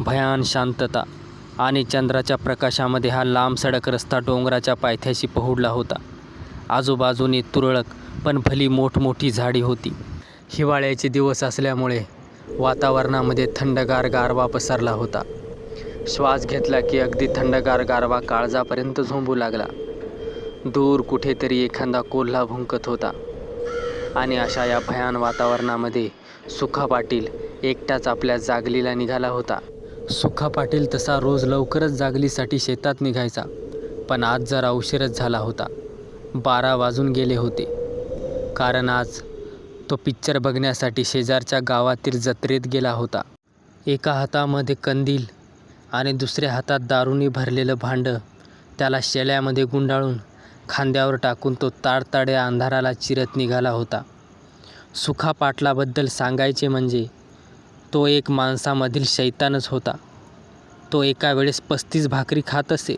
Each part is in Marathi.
भयान शांतता आणि चंद्राच्या प्रकाशामध्ये हा लांब सडक रस्ता डोंगराच्या पायथ्याशी पहुडला होता. आजूबाजूने तुरळक पण भली मोठमोठी झाडी होती. हिवाळ्याचे दिवस असल्यामुळे वातावरणामध्ये थंडगार गारवा पसरला होता. श्वास घेतला की अगदी थंडगार गारवा काळजापर्यंत झोंबू लागला. दूर कुठेतरी एखादा कोल्हा भुंकत होता. आणि अशा या भयान वातावरणामध्ये सुखा पाटील एकटाच आपल्या जागलीला निघाला होता. सुखा पाटील तसा रोज लवकरच जागलीसाठी शेतात निघायचा पण आज जरा उशीरच झाला होता. बारा वाजून गेले होते. कारण आज तो पिक्चर बघण्यासाठी शेजारच्या गावातील जत्रेत गेला होता. एका हातामध्ये कंदील आणि दुसऱ्या हातात दारूने भरलेलं भांडं त्याला शेल्यामध्ये गुंडाळून खांद्यावर टाकून तो ताडताड्या अंधाराला चिरत निघाला होता. सुखा पाटलाबद्दल सांगायचे म्हणजे तो एक माणसामधील शैतानच होता. तो एका वेळेस पस्तीस भाकरी खात असे.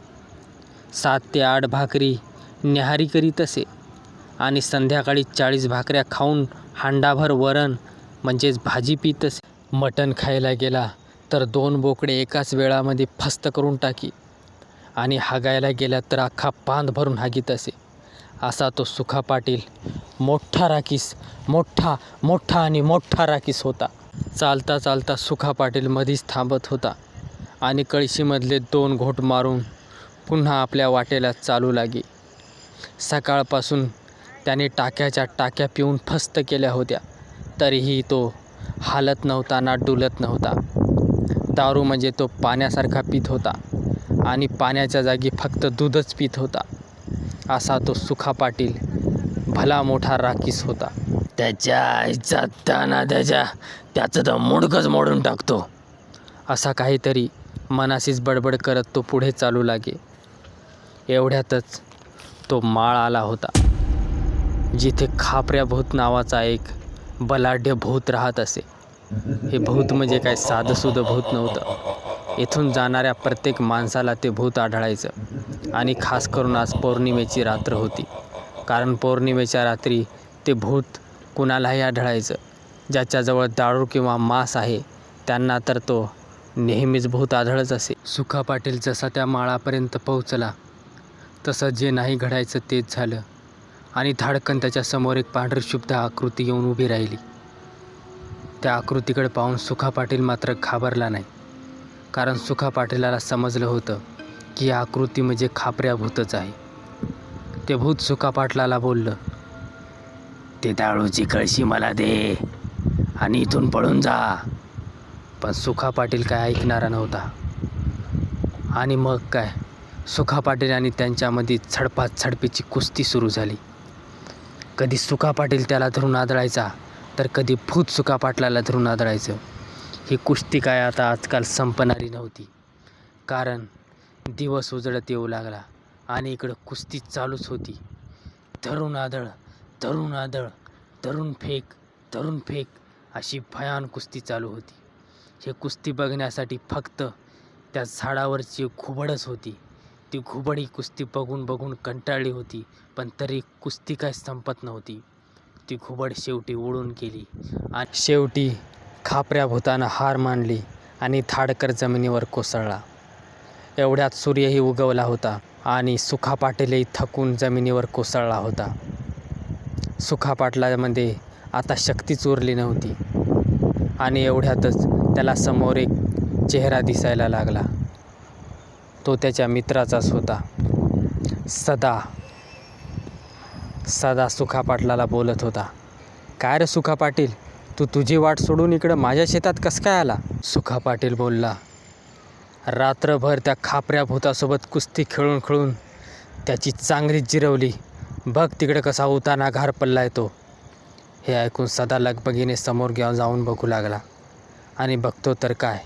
सात ते आठ भाकरी न्याहारी करीत असे आणि संध्याकाळी चाळीस भाकऱ्या खाऊन हांडाभर वरण म्हणजेच भाजी पित असे. मटण खायला गेला तर दोन बोकडे एकाच वेळामध्ये फस्त करून टाकी आणि हागायला गेला तर अख्खा पांद भरून हागीत असे. असा तो सुखा पाटील मोठा राखीस मोठा मोठा आणि मोठा राखीस होता. चालता चालता सुखा पाटील मधीच थांबत होता. आणि कळशीमधले दोन घोट मारून पुन्हा आपल्या वाटेला चालू लागे. सकाळपासून त्याने टाक्याच्या टाक्या पिऊन फस्त केल्या होत्या. तरीही तो हालत नव्हता ना डुलत नव्हता. दारू म्हणजे तो पाण्यासारखा पित होता आणि पाण्याच्या जागी फक्त दूधच पित होता. असा तो सुखा पाटील भला मोठा राखीस होता. त्याच्या आईचा त्याना त्याच्या त्याचं तर मुडकच मोडून टाकतो. असा काहीतरी मनाशीच बडबड करत तो पुढे चालू लागे. एवढ्यातच तो माळ आला होता. जिथे खापऱ्या भूत नावाचा एक बलाढ्य भूत राहत असे. हे भूत म्हणजे काय साधंसुधं भूत नव्हतं. इथून जाणाऱ्या प्रत्येक माणसाला ते भूत आढळायचं. आणि खास करून आज पौर्णिमेची रात्र होती. कारण पौर्णिमेच्या रात्री ते भूत कुणालाही आढळायचं. ज्याच्याजवळ दारू किंवा मांस आहे त्यांना तर तो नेहमीच भूत आढळच असे. सुखा पाटील जसा त्या माळापर्यंत पोहोचला तसं जे नाही घडायचं तेच झालं. आणि धाडकन त्याच्यासमोर एक पांढरशुभ्ध आकृती येऊन उभी राहिली. त्या आकृतीकडे पाहून सुखा पाटील मात्र घाबरला नाही. कारण सुखा पाटीलाला समजलं होतं की ही आकृती म्हणजे खापऱ्या भूतच आहे. ते भूत सुखा पाटलाला बोललं ते दाळूची कळशी मला दे आणि इथून पळून जा. पण सुखा पाटील काय ऐकणारा नव्हता. आणि मग काय? सुखा पाटील आणि त्यांच्यामध्ये झडपात झडपीची कुस्ती सुरू झाली. कधी सुखा पाटील त्याला धरून आदळायचा तर कधी भूत सुखा पाटलाला धरून आदळायचं. ही कुस्ती काय आता आजकाल संपणारी नव्हती. कारण दिवस उजळत येऊ लागला आणि इकडं कुस्ती चालूच होती. धरून आदळ धरून आदळ धरून फेक धरून फेक अशी भयान कुस्ती चालू होती. हे कुस्ती बघण्यासाठी फक्त त्या झाडावरची घुबडच होती. ती घुबडी कुस्ती बघून बघून कंटाळली होती पण तरी कुस्ती काय संपत नव्हती. ती घुबड शेवटी उडून गेली आणि शेवटी खापऱ्या भूतानं हार मानली आणि थाडकर जमिनीवर कोसळला. एवढ्यात सूर्यही उगवला होता आणि सुखा पाटीलही थकून जमिनीवर कोसळला होता. सुखा पाटलामध्ये आता शक्तीच उरली नव्हती आणि एवढ्यातच त्याला समोर एक चेहरा दिसायला लागला. तो त्याच्या मित्राचाच होता. सदा. सदा सुखा पाटलाला बोलत होता. काय रे सुखा पाटील तू तुझी वाट सोडून इकडं माझ्या शेतात कसं काय आला? सुखा पाटील बोलला. रात्रभर त्या खापऱ्या भूतासोबत कुस्ती खेळून खेळून त्याची चांगलीच जिरवली. बघ तिकडे कसा उताना घार पडला येतो हे ऐकून सदा लगबगीने समोर घेऊन जाऊन बघू लागला. आणि बघतो तर काय.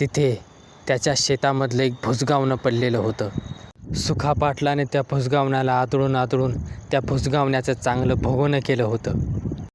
तिथे त्याच्या शेतामधलं एक भुसगावणं पडलेलं होतं. सुखा पाटलाने त्या भुसगावण्याला आदळून आदळून त्या भुसगावण्याचं चांगलं भोगवणं केलं होतं.